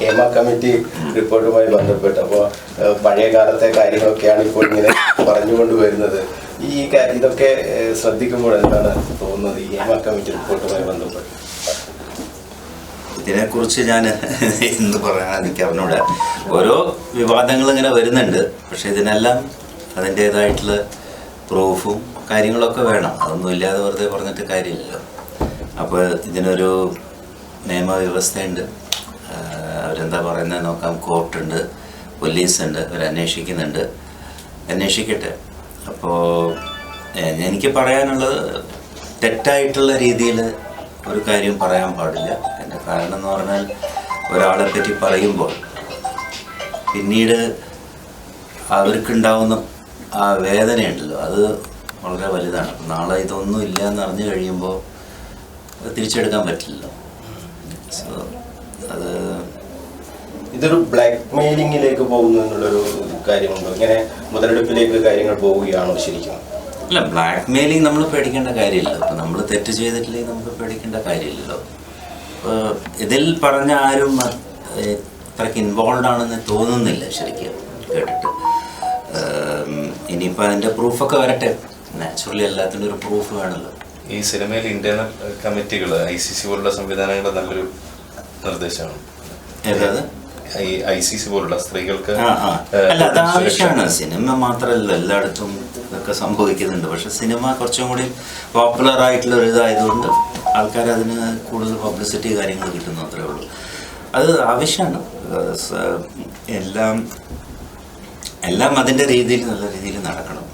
Hema committee റിപ്പോർട്ടുമായി ബന്ധപ്പെട്ട്. അപ്പോൾ പഴയ കാലത്തെ കാര്യങ്ങളൊക്കെയാണ് ഇപ്പോൾ ഇങ്ങനെ പറഞ്ഞുകൊണ്ട് വരുന്നത്. ഈ ഇതൊക്കെ ശ്രദ്ധിക്കുമ്പോൾ എന്താണ് തോന്നുന്നത് ഈ ഹേമ കമ്മിറ്റി റിപ്പോർട്ടുമായി ബന്ധപ്പെട്ട്? ഇതിനെക്കുറിച്ച് ഞാൻ എന്ത് പറയാൻ എനിക്ക് അവനോട് ഓരോ വിവാദങ്ങൾ ഇങ്ങനെ വരുന്നുണ്ട്. പക്ഷെ ഇതിനെല്ലാം അതിന്റേതായിട്ടുള്ള പ്രൂഫും കാര്യങ്ങളൊക്കെ വേണം. അതൊന്നും ഇല്ലാതെ വെറുതെ പറഞ്ഞിട്ട് കാര്യമില്ലല്ലോ. അപ്പോൾ ഇതിനൊരു നിയമവ്യവസ്ഥയുണ്ട്. അവരെന്താ പറയുന്നത് നോക്കാം കോർട്ടുണ്ട് പോലീസുണ്ട് അവർ അന്വേഷിക്കുന്നുണ്ട്. അന്വേഷിക്കട്ടെ. അപ്പോൾ എനിക്ക് പറയാനുള്ളത് തെറ്റായിട്ടുള്ള രീതിയിൽ ഒരു കാര്യം പറയാൻ പാടില്ല. എന്റെ കാരണം എന്ന് പറഞ്ഞാൽ ഒരാളെ പറ്റി പറയുമ്പോൾ പിന്നീട് അവർക്കുണ്ടാവുന്ന ആ വേദനയുണ്ടല്ലോ അത് വളരെ വലുതാണ്. നാളെ ഇതൊന്നും ഇല്ല എന്ന് അറിഞ്ഞു കഴിയുമ്പോൾ അത് തിരിച്ചെടുക്കാൻ പറ്റില്ലല്ലോ. സോ അത് ഇതൊരു ബ്ലാക്ക് മെയിലിങ്ങിലേക്ക് പോകുന്നു എന്നുള്ളൊരു കാര്യമുണ്ടോ. ഇങ്ങനെ മുതലെടുപ്പിലേക്ക് കാര്യങ്ങൾ പോവുകയാണോ ശരിക്കും? അല്ല ബ്ലാക്ക് മെയിലിംഗ് നമ്മൾ പേടിക്കേണ്ട കാര്യമില്ലല്ലോ ഇപ്പം നമ്മൾ തെറ്റ് ചെയ്തിട്ടില്ലെങ്കിൽ നമുക്ക് പേടിക്കേണ്ട കാര്യമില്ലല്ലോ. ഇതിൽ പറഞ്ഞ ആരും അത് ഇത്രയ്ക്ക് ഇൻവോൾവ് ആണെന്ന് തോന്നുന്നില്ല ശരിക്കും കേട്ടിട്ട്. ഇനിയിപ്പോൾ അതിന്റെ പ്രൂഫൊക്കെ വരട്ടെ. നാച്ചുറലി എല്ലാത്തിനും ഒരു പ്രൂഫ് വേണമല്ലോ ഈ സിനിമയിൽ ഇന്റേണൽ കമ്മിറ്റികൾ ഐ സി സി പോലുള്ള സംവിധാനങ്ങളുടെ നല്ലൊരു നിർദ്ദേശമാണ്. ഈ ഐ സി സി പോലുള്ള സ്ത്രീകൾക്ക് അല്ല അത് ആവശ്യമാണ്. സിനിമ മാത്രമല്ല എല്ലായിടത്തും ഇതൊക്കെ സംഭവിക്കുന്നുണ്ട്. പക്ഷെ സിനിമ കുറച്ചും കൂടി പോപ്പുലർ ആയിട്ടുള്ള ഒരു ഇതായതുകൊണ്ട് ആൾക്കാർ അതിന് കൂടുതൽ പബ്ലിസിറ്റി കാര്യങ്ങൾ കിട്ടുന്നു അത്രേ ഉള്ളൂ. അത് ആവശ്യമാണ്. എല്ലാം എല്ലാം അതിന്റെ രീതിയിൽ നല്ല രീതിയിൽ നടക്കണം.